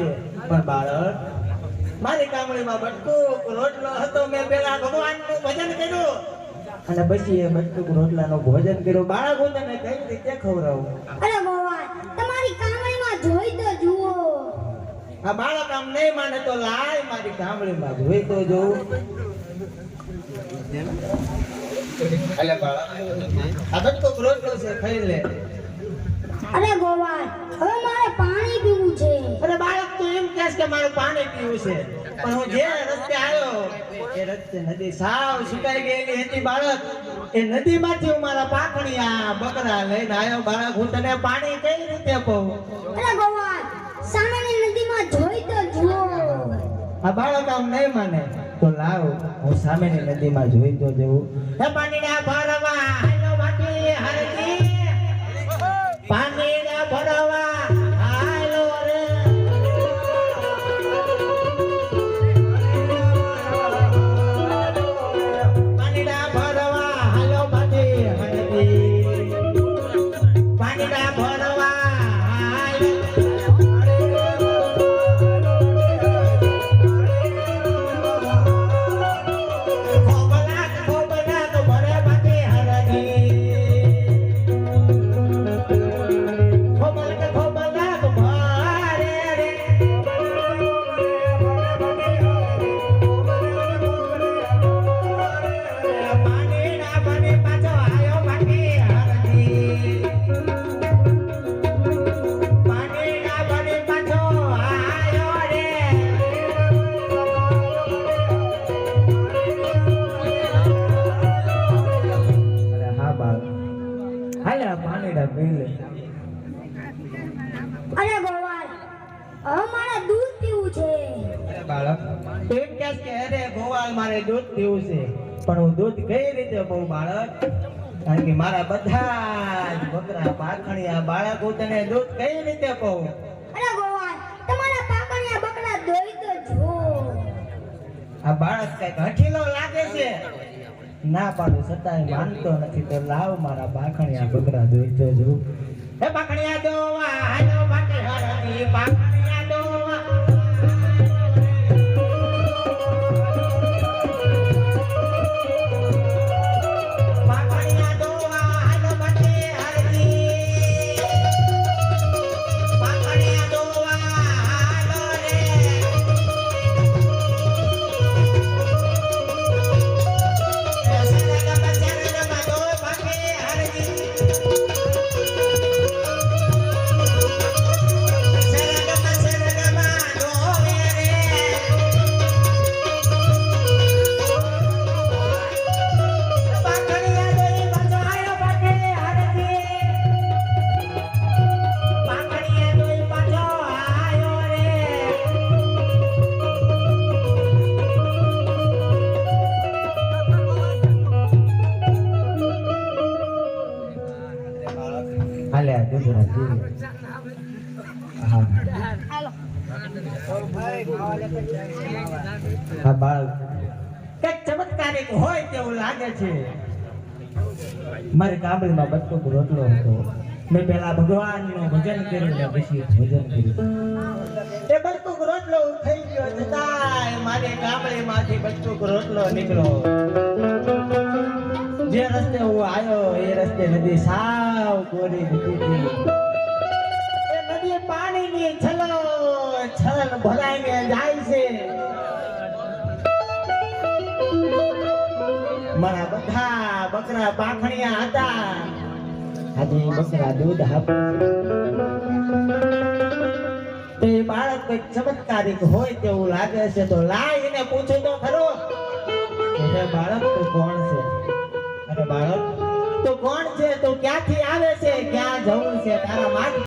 છે. પણ બાળક મારી કામળીમાં બટકુક રોટલો હતો મેં પેલા ભગવાનનું ભજન કર્યું. અને પછી એ બટકું રોટલાનું ભોજન કર્યો. બાળક હું તને કઈ રીતે ખવડાવું? અરે ભગવાન તમારી કામળીમાં જોઈ તો જુઓ. આ બાળક આમ નહીં માને તો લાય મારી કામળીમાં જોઈ તો જોઉં અલે બાળક આ બટકુક રોટલો છે ખાઈ લે. અરે ભગવાન હવે મારું પાણી પીવું છે. પણ હું જે રસ્તે આવ્યો એ રસ્તે નદી સાવ સુકાઈ ગયેલી હતી બાળક. એ નદીમાંથી હું મારા પાખડિયા બકરા લઈને આવ્યો. બાળક હું તને પાણી કઈ રીતે કહું અરે ભગવાન સામેની નદીમાં જોઈ તો જુઓ. આ બાળક આમ નહીં માને. તો લાવ હું સામેની નદીમાં જોઈ તો જવું હે પાણીના ભરવા હાલે આ પાણીડા પી લે અરે ભગવાન અમારે દૂધ પીવું છે. અરે બાળક તું એમ કહેશ કે અરે ગોવાળ મારે દૂધ પીવું છે. પણ હું દૂધ કઈ રીતે બહુ બાળક? કારણ કે મારા બધા જ બકરા પાખણિયા બાળક હું તને દૂધ કઈ રીતે કહું અરે ભગવાન તમારા પાખણિયા બકરા દોઈ તો જો આ બાળક કંઈક હઠીલો લાગે છે. ના પાડું, છતાંય માનતો નથી. તો લાવ મારા પાખણિયા બકરા દોઈતો જો એ બાખણિયા દોવા રોટલો હતો. મેં પેલા ભગવાનનું રોટલો નીકળ્યો. જે રસ્તે હું આવ્યો એ રસ્તે નદી સાવ કોરી નદી પાણીની છલો છલ ભરાઈને જાય છે. મારા બધા બકરા પાખણિયા હતા. આજે બકરા દૂધ આપે તે બાળક કંઈક ચમત્કારિક હોય તેવું લાગે છે, તો લાય એને પૂછું તો ખરો. બાળક, તો કોણ છે? અરે બાળક, તો કોણ છે? તો ક્યાંથી આવે છે? ક્યાં જવું છે? તારા માટે